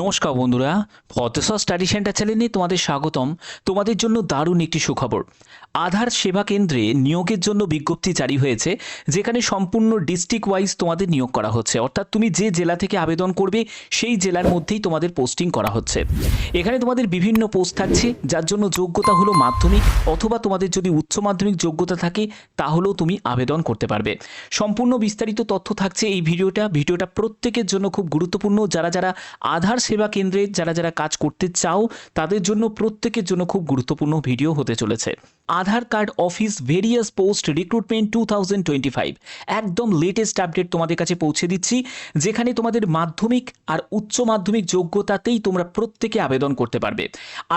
নমস্কার বন্ধুরা ফতেসা study centre চ্যানেলে তোমাদের স্বাগতম। তোমাদের জন্য দারুণ একটি সুখবর। আধার সেবা কেন্দ্রে নিয়োগের জন্য বিজ্ঞপ্তি জারি হয়েছে, যেখানে সম্পূর্ণ ডিস্ট্রিক্ট ওয়াইজ তোমাদের নিয়োগ করা হচ্ছে। অর্থাৎ তুমি যে জেলা থেকে আবেদন করবে, সেই জেলার মধ্যেই তোমাদের পোস্টিং করা হচ্ছে। এখানে তোমাদের বিভিন্ন পোস্ট থাকছে, যার জন্য যোগ্যতা হলো মাধ্যমিক, অথবা তোমাদের যদি উচ্চ মাধ্যমিক যোগ্যতা থাকে, তাহলেও তুমি আবেদন করতে পারবে। সম্পূর্ণ বিস্তারিত তথ্য থাকছে এই ভিডিওটা। ভিডিওটা প্রত্যেকের জন্য খুব গুরুত্বপূর্ণ। যারা যারা আধার সেবা কেন্দ্রে যারা যারা কাজ করতে চাও, তাদের জন্য প্রত্যেকের জন্য খুব গুরুত্বপূর্ণ ভিডিও হতে চলেছে। Aadhaar card, office various post recruitment two thousand twenty five একদম লেটেস্ট আপডেট তোমাদের কাছে পৌঁছে দিচ্ছি, যেখানে তোমাদের মাধ্যমিক আর উচ্চ মাধ্যমিক যোগ্যতাতেই তোমরা প্রত্যেকে আবেদন করতে পারবে।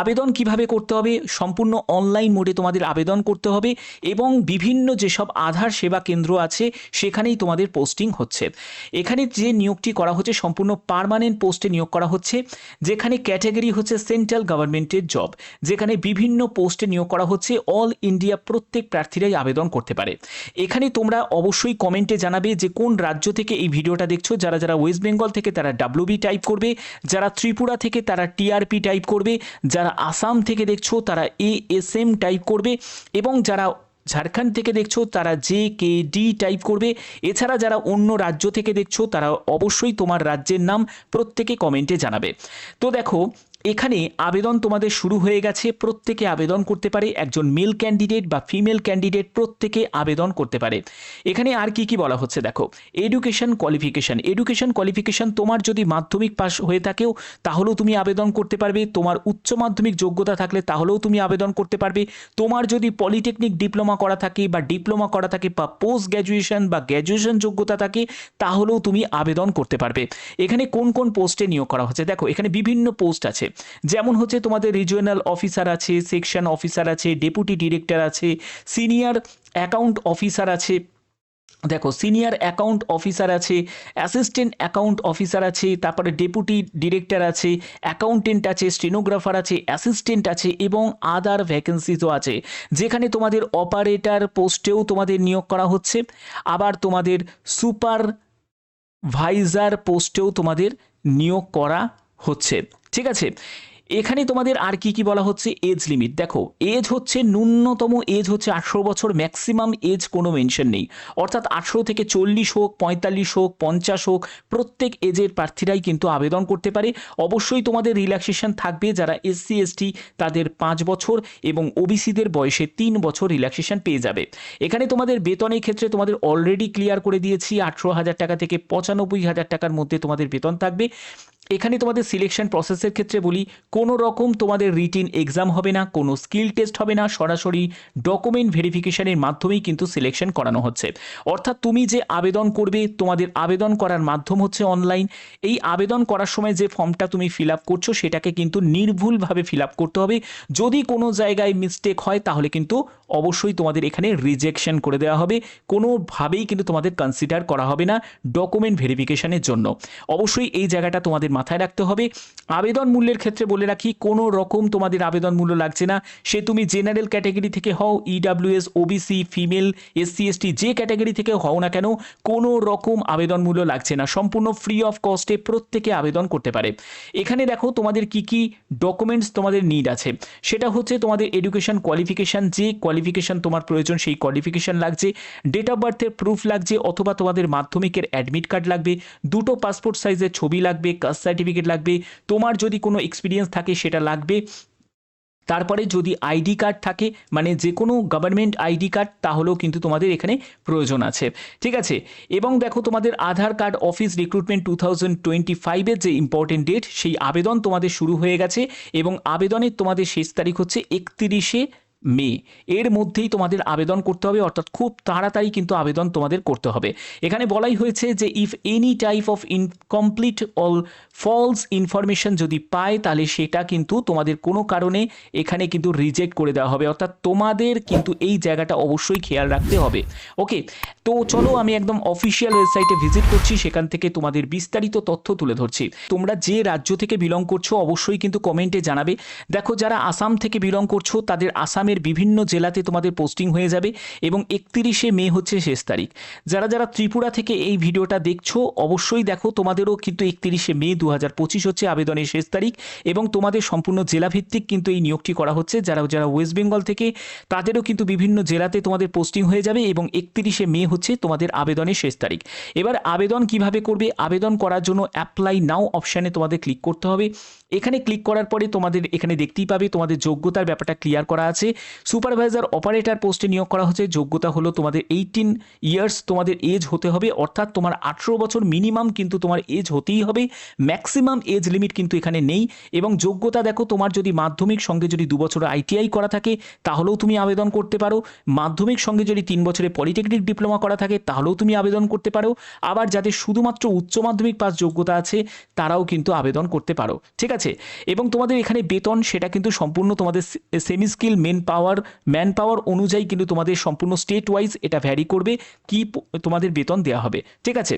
আবেদন কীভাবে করতে হবে? সম্পূর্ণ অনলাইন মোডে তোমাদের আবেদন করতে হবে এবং বিভিন্ন যেসব আধার সেবা কেন্দ্র আছে, সেখানেই তোমাদের পোস্টিং হচ্ছে। এখানে যে নিয়োগটি করা হচ্ছে, সম্পূর্ণ পার্মানেন্ট পোস্টে নিয়োগ করা হচ্ছে। যেখানে ক্যাটাগরি হচ্ছে সেন্ট্রাল গভর্নমেন্টের জব, যেখানে বিভিন্ন পোস্টে নিয়োগ করা হচ্ছে, অল ইন্ডিয়া প্রত্যেক প্রার্থীরাই আবেদন করতে পারে। এখানে তোমরা অবশ্যই কমেন্টে জানাবে যে কোন রাজ্য থেকে এই ভিডিওটা দেখছ, যারা যারা ওয়েস্ট বেঙ্গল থেকে তারা ডাব্লিউবি টাইপ করবে, যারা ত্রিপুরা থেকে তারা টিআরপি টাইপ করবে, যারা আসাম থেকে দেখছ তারা এএসএম টাইপ করবে, এবং যারা ঝাড়খণ্ড থেকে দেখছ তারা জে কে ডি টাইপ করবে। এছাড়া যারা অন্য রাজ্য থেকে দেখছ তারা অবশ্যই তোমার রাজ্যের নাম প্রত্যেকে কমেন্টে জানাবে। তো দেখো এখানে আবেদন তোমাদের শুরু হয়ে গেছে। প্রত্যেকে আবেদন করতে পারে। একজন মেল ক্যান্ডিডেট বা ফিমেল ক্যান্ডিডেট প্রত্যেকে আবেদন করতে পারে। এখানে আর কি কি বলা হচ্ছে দেখো। এডুকেশন কোয়ালিফিকেশন এডুকেশন কোয়ালিফিকেশন তোমার যদি মাধ্যমিক পাস হয়ে থাকেও, তাহলেও তুমি আবেদন করতে পারবে। তোমার উচ্চ মাধ্যমিক যোগ্যতা থাকলে তাহলেও তুমি আবেদন করতে পারবে। তোমার যদি পলিটেকনিক ডিপ্লোমা করা থাকে বা ডিপ্লোমা করা থাকে বা পোস্ট গ্র্যাজুয়েশন বা গ্র্যাজুয়েশন যোগ্যতা থাকে, তাহলেও তুমি আবেদন করতে পারবে। এখানে কোন কোন পোস্টে নিয়োগ করা হচ্ছে? দেখো, এখানে বিভিন্ন পোস্ট আছে। যেমন হচ্ছে তোমাদের রিজিওনাল অফিসার আছে সেকশন অফিসার আছে ডেপুটি ডিরেক্টর আছে সিনিয়র অ্যাকাউন্ট অফিসার আছে। দেখো সিনিয়র অ্যাকাউন্ট অফিসার আছে অ্যাসিস্ট্যান্ট অ্যাকাউন্ট অফিসার আছে, তারপরে ডেপুটি ডিরেক্টর আছে অ্যাকাউন্টেন্ট আছে স্টেনোগ্রাফার আছে অ্যাসিস্ট্যান্ট আছে এবং আদার ভ্যাকেন্সিজও আছে। যেখানে তোমাদের অপারেটার পোস্টেও তোমাদের নিয়োগ করা হচ্ছে। আবার তোমাদের সুপার ভাইজার পোস্টেও তোমাদের নিয়োগ করা হচ্ছে। ঠিক আছে? এখানে তোমাদের আর কি কি বলা হচ্ছে? এজ লিমিট দেখো এজ হচ্ছে ন্যূনতম এজ হচ্ছে আঠেরো বছর ম্যাক্সিমাম এজ কোনো মেনশন নেই। অর্থাৎ আঠেরো থেকে চল্লিশ হোক, পঁয়তাল্লিশ হোক, পঞ্চাশ হোক, প্রত্যেক এজের প্রার্থীরাই কিন্তু আবেদন করতে পারে। অবশ্যই তোমাদের রিল্যাক্সেশন থাকবে যারা এসসি এসটি তাদের পাঁচ বছর এবং ওবিসিদের বয়সে তিন বছর রিল্যাক্সেশন পেয়ে যাবে। এখানে তোমাদের বেতনের ক্ষেত্রে তোমাদের অলরেডি ক্লিয়ার করে দিয়েছি, আঠেরো হাজার টাকা থেকে পঁচানব্বই হাজার টাকার মধ্যে তোমাদের বেতন থাকবে। এখানে তোমাদের সিলেকশন প্রসেসের ক্ষেত্রে বলি, কোনো রকম তোমাদের রিটিন এক্সাম হবে না, কোনো স্কিল টেস্ট হবে না, সরাসরি ডকুমেন্ট ভেরিফিকেশনের মাধ্যমেই কিন্তু সিলেকশন করানো হচ্ছে। অর্থাৎ তুমি যে আবেদন করবে, তোমাদের আবেদন করার মাধ্যম হচ্ছে অনলাইন এই আবেদন করার সময় যে ফর্মটা তুমি ফিল আপ করছ, সেটাকে কিন্তু নির্ভুলভাবে ফিল আপ করতে হবে। যদি কোনো জায়গায় মিস্টেক হয়, তাহলে কিন্তু অবশ্যই তোমাদের এখানে রিজেকশন করে দেওয়া হবে। কোনোভাবেই কিন্তু তোমাদের কনসিডার করা হবে না ডকুমেন্ট ভেরিফিকেশনের জন্য। অবশ্যই এই জায়গাটা তোমাদের মাথায় রাখতে হবে। আবেদন মূল্যের ক্ষেত্রে বলে রাখি, কোনো রকম তোমাদের আবেদন মূল্য লাগছে না। সে তুমি জেনারেল ক্যাটাগরি থেকে হও EWS OBC female SC ST যে ক্যাটাগরি থেকে হও না কেন, কোনো রকম আবেদন মূল্য লাগছে না। সম্পূর্ণ ফ্রি অফ কস্টে প্রত্যেকে আবেদন করতে পারে। এখানে দেখো তোমাদের কি কি ডকুমেন্টস তোমাদের নিড আছে। সেটা হচ্ছে তোমাদের এডুকেশন কোয়ালিফিকেশান যে কোয়ালিফিকেশান তোমার প্রয়োজন সেই কোয়ালিফিকেশান লাগছে। ডেট অফ বার্থের প্রুফ লাগছে, অথবা তোমাদের মাধ্যমিকের অ্যাডমিট কার্ড লাগবে। দুটো পাসপোর্ট সাইজের ছবি লাগবে, কাস্ট সার্টিফিকেট লাগবে, তোমার যদি কোনো এক্সপিরিয়েন্স থাকে সেটা লাগবে। তারপরে যদি আইডি কার্ড থাকে মানে যে কোনো গভর্নমেন্ট আইডি কার্ড তাহলেও কিন্তু তোমাদের এখানে প্রয়োজন আছে। ঠিক আছে? এবং দেখো তোমাদের Aadhaar card office recruitment two thousand twenty ফাইভের যে ইম্পর্টেন্ট ডেট সেই আবেদন তোমাদের শুরু হয়ে গেছে এবং আবেদনের তোমাদের শেষ তারিখ হচ্ছে একত্রিশে মে। এর মধ্যেই তোমাদের আবেদন করতে হবে, অর্থাৎ খুব তাড়াতাড়ি কিন্তু আবেদন তোমাদের করতে হবে। এখানে বলাই হয়েছে যে if any type of incomplete or false information যদি পায়, তাহলে সেটা কিন্তু তোমাদের কোনো কারণে এখানে কিন্তু রিজেক্ট করে দেওয়া হবে। অর্থাৎ তোমাদের কিন্তু এই জায়গাটা অবশ্যই খেয়াল রাখতে হবে। ওকে, তো চলো আমি একদম অফিসিয়াল ওয়েবসাইটে ভিজিট করছি, সেখান থেকে তোমাদের বিস্তারিত তথ্য তুলে ধরছি। তোমরা যে রাজ্য থেকে বিলং করছ, অবশ্যই কিন্তু কমেন্টে জানাবে। দেখো, যারা আসাম থেকে বিলং করছ, তাদের আসামের আসামের বিভিন্ন জেলাতে তোমাদের পোস্টিং হয়ে যাবে এবং একত্রিশে মে হচ্ছে শেষ তারিখ। যারা যারা ত্রিপুরা থেকে এই ভিডিওটা দেখছ, অবশ্যই দেখো, তোমাদেরও কিন্তু একত্রিশে মে দু হাজার পঁচিশ হচ্ছে আবেদনের শেষ তারিখ এবং তোমাদের সম্পূর্ণ জেলাভিত্তিক কিন্তু এই নিয়োগটি করা হচ্ছে। যারা যারা ওয়েস্ট বেঙ্গল থেকে, তাদেরও কিন্তু বিভিন্ন জেলাতে তোমাদের পোস্টিং হয়ে যাবে এবং একত্রিশে মে হচ্ছে তোমাদের আবেদনের শেষ তারিখ। এবার আবেদন কীভাবে করবে, আবেদন করার জন্য অ্যাপ্লাই নাও অপশানে তোমাদের ক্লিক করতে হবে। এখানে ক্লিক করার পরে তোমাদের এখানে দেখতেই পাবে, তোমাদের যোগ্যতার ব্যাপারটা ক্লিয়ার করা আছে। সুপারভাইজার অপারেটর পোস্টে নিয়োগ করা হচ্ছে যোগ্যতা হলো তোমাদের এইটিন ইয়ার্স তোমাদের এজ হতে হবে। অর্থাৎ তোমার আঠেরো বছর মিনিমাম কিন্তু তোমার এজ হতেই হবে। ম্যাক্সিমাম এজ লিমিট কিন্তু এখানে নেই। এবং যোগ্যতা দেখো, তোমার যদি মাধ্যমিক সঙ্গে যদি দু বছর আইটিআই করা থাকে, তাহলেও তুমি আবেদন করতে পারো। মাধ্যমিক সঙ্গে যদি তিন বছরের পলিটেকনিক ডিপ্লোমা করা থাকে, তাহলেও তুমি আবেদন করতে পারো। আবার যাদের শুধুমাত্র উচ্চ মাধ্যমিক পাস যোগ্যতা আছে, তারাও কিন্তু আবেদন করতে পারো। ঠিক আছে? এবং তোমাদের এখানে বেতন, সেটা কিন্তু সম্পূর্ণ তোমাদের semi skill men power man power অনুযায়ী কিন্তু তোমাদের সম্পূর্ণ স্টেট ওয়াইজ এটা ভ্যারি করবে, কি তোমাদের বেতন দেওয়া হবে, ঠিক আছে?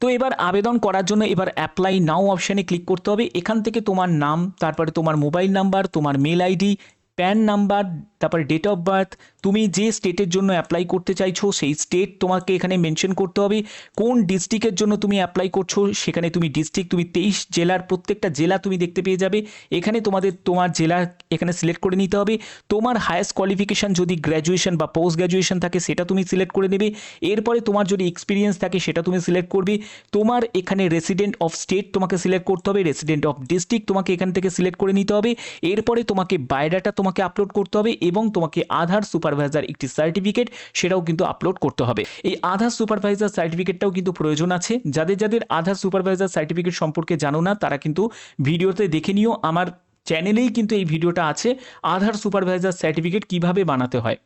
তো এবার আবেদন করার জন্য এবার অ্যাপ্লাই নাও অপশানে ক্লিক করতে হবে, এখান থেকে তোমার নাম, তারপরে তোমার মোবাইল নাম্বার তোমার মেল আইডি প্যান নাম্বার তারপরে ডেট অফ বার্থ তুমি যে স্টেটের জন্য অ্যাপ্লাই করতে চাইছো, সেই স্টেট তোমাকে এখানে মেনশন করতে হবে। কোন ডিস্ট্রিক্টের জন্য তুমি অ্যাপ্লাই করছ, সেখানে তুমি ডিস্ট্রিক্ট তুমি তেইশ জেলার প্রত্যেকটা জেলা তুমি দেখতে পেয়ে যাবে। এখানে তোমাদের, তোমার জেলা এখানে সিলেক্ট করে নিতে হবে। তোমার হায়েস্ট কোয়ালিফিকেশান যদি গ্র্যাজুয়েশন বা পোস্ট গ্র্যাজুয়েশন থাকে, সেটা তুমি সিলেক্ট করে নেবে। এরপরে তোমার যদি এক্সপিরিয়েন্স থাকে, সেটা তুমি সিলেক্ট করবে। তোমার এখানে রেসিডেন্ট অফ স্টেট তোমাকে সিলেক্ট করতে হবে। রেসিডেন্ট অফ ডিস্ট্রিক্ট তোমাকে এখান থেকে সিলেক্ট করে নিতে হবে। এরপরে তোমাকে বায়োডাটা তোমাকে আপলোড করতে হবে এবং তোমাকে আধার সুপারভাইজার একটি সার্টিফিকেট সেটাও কিন্তু আপলোড করতে হবে। এই আধার সুপারভাইজার সার্টিফিকেটটাও কিন্তু প্রয়োজন আছে। যাদের যাদের আধার সুপারভাইজার সার্টিফিকেট সম্পর্কে জানো না, তারা কিন্তু ভিডিওতে দেখে নিও। আমার চ্যানেলেই কিন্তু এই ভিডিওটা আছে। আধার সুপারভাইজার সার্টিফিকেট কীভাবে বানাতে হয়।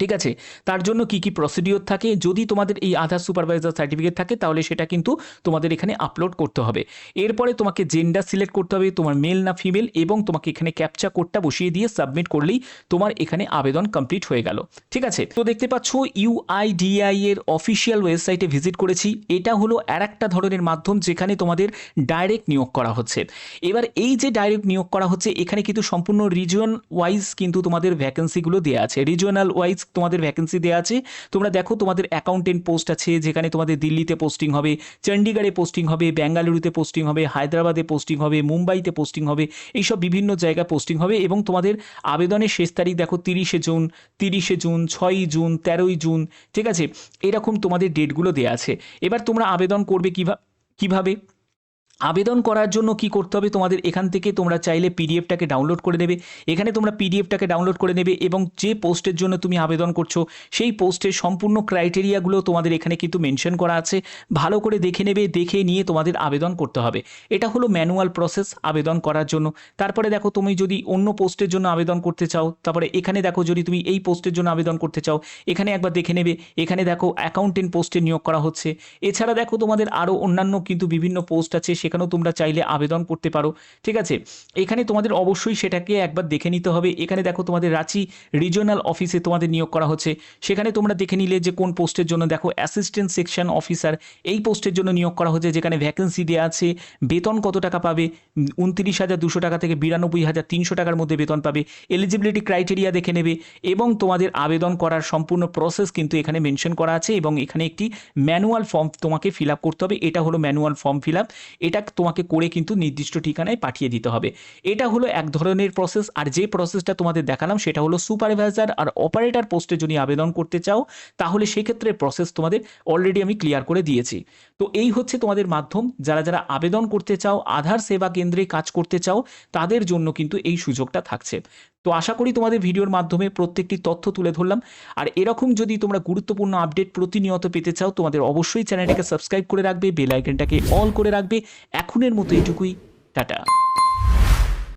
ঠিক আছে? তার জন্য কি কি প্রসিডিওর থাকে? যদি তোমাদের এই আধার সুপারভাইজার সার্টিফিকেট থাকে, তাহলে সেটা কিন্তু তোমাদের এখানে আপলোড করতে হবে। এরপরে তোমাকে জেন্ডার সিলেক্ট করতে হবে, তোমার মেল না ফিমেল এবং তোমাকে এখানে ক্যাপচা কোডটা বসিয়ে দিয়ে সাবমিট করলেই তোমার এখানে আবেদন কমপ্লিট হয়ে গেল। ঠিক আছে? তো দেখতে পাচ্ছ ইউআইডিআই এর অফিসিয়াল ওয়েবসাইটে ভিজিট করেছি। এটা হলো আর একটা ধরনের মাধ্যম যেখানে তোমাদের ডাইরেক্ট নিয়োগ করা হচ্ছে। এবার এই যে ডাইরেক্ট নিয়োগ করা হচ্ছে, এখানে কিন্তু সম্পূর্ণ রিজন ওয়াইজ কিন্তু তোমাদের ভ্যাকেন্সিগুলো দেওয়া আছে। রিজিওনাল ওয়াইজ তোমাদের ভ্যাকেন্সি দেওয়া আছে। তোমরা দেখো তোমাদের অ্যাকাউন্টেন্ট পোস্ট আছে, যেখানে তোমাদের দিল্লিতে পোস্টিং হবে চণ্ডীগড়ে পোস্টিং হবে বেঙ্গালুরুতে পোস্টিং হবে, হায়দ্রাবাদে পোস্টিং হবে, মুম্বাইতে পোস্টিং হবে, এইসব বিভিন্ন জায়গায় পোস্টিং হবে এবং তোমাদের আবেদনের শেষ তারিখ দেখো তিরিশে জুন তিরিশে জুন, ছয়ই জুন, তেরোই জুন, ঠিক আছে? এরকম তোমাদের ডেটগুলো দেওয়া আছে। এবার তোমরা আবেদন করবে কিভা- কীভাবে? আবেদন করার জন্য কি করতে হবে? তোমাদের এখান থেকে তোমরা চাইলে পিডিএফটাকে ডাউনলোড করে নেবে। এখানে তোমরা পিডিএফটাকে ডাউনলোড করে নেবে এবং যে পোস্টের জন্য তুমি আবেদন করছ, সেই পোস্টের সম্পূর্ণ ক্রাইটেরিয়াগুলো তোমাদের এখানে কিন্তু মেনশন করা আছে। ভালো করে দেখে নেবে, দেখে নিয়ে তোমাদের আবেদন করতে হবে। এটা হলো ম্যানুয়াল প্রসেস আবেদন করার জন্য। তারপরে দেখো, তুমি যদি অন্য পোস্টের জন্য আবেদন করতে চাও, তারপরে এখানে দেখো, যদি তুমি এই পোস্টের জন্য আবেদন করতে চাও, এখানে একবার দেখে নেবে। এখানে দেখো অ্যাকাউন্টেন্ট পোস্টে নিয়োগ করা হচ্ছে। এছাড়া দেখো, তোমাদের আরও অন্যান্য কিন্তু বিভিন্ন পোস্ট আছে সেখানেও তোমরা চাইলে আবেদন করতে পারো। ঠিক আছে? এখানে তোমাদের অবশ্যই সেটাকে একবার দেখে নিতে হবে। এখানে দেখো তোমাদের রাঁচি রিজিওনাল অফিসে তোমাদের নিয়োগ করা হচ্ছে। সেখানে তোমরা দেখে নিলে যে কোন পোস্টের জন্য দেখো অ্যাসিস্ট্যান্ট সেকশন অফিসার এই পোস্টের জন্য নিয়োগ করা হচ্ছে যেখানে ভ্যাকেন্সি দেওয়া আছে। বেতন কত টাকা পাবে? উনত্রিশ হাজার দুশো টাকা থেকে বিরানব্বই হাজার তিনশো টাকার মধ্যে বেতন পাবে। এলিজিবিলিটি ক্রাইটেরিয়া দেখে নেবে এবং তোমাদের আবেদন করার সম্পূর্ণ প্রসেস কিন্তু এখানে মেনশন করা আছে এবং এখানে একটি ম্যানুয়াল ফর্ম তোমাকে ফিল আপ করতে হবে। এটা হলো ম্যানুয়াল ফর্ম ফিল আপ এটা তোমাকে করে কিন্তু নির্দিষ্ট ঠিকানায় পাঠিয়ে দিতে হবে। এটা হলো এক ধরনের প্রসেস আর যে প্রসেসটা তোমাদের দেখালাম সেটা হলো সুপারভাইজার আর অপারেটর পোস্টে যদি আবেদন করতে চাও, তাহলে সেক্ষেত্রে প্রসেস তোমাদের অলরেডি আমি ক্লিয়ার করে দিয়েছি। তো এই হচ্ছে তোমাদের মাধ্যম, যারা যারা আবেদন করতে চাও, আধার সেবা কেন্দ্রে কাজ করতে চাও, তাদের জন্য কিন্তু এই সুযোগটা থাকছে। তো আশা করি তোমাদের ভিডিওর মাধ্যমে প্রত্যেকটি তথ্য তুলে ধরলাম। আর এরকম যদি তোমরা গুরুত্বপূর্ণ আপডেট প্রতিনিয়ত পেতে চাও, তোমাদের অবশ্যই চ্যানেলটাকে সাবস্ক্রাইব করে রাখবে, বেল আইকনটাকে অল করে রাখবে। এখনের মতো এটুকুই, টাটা।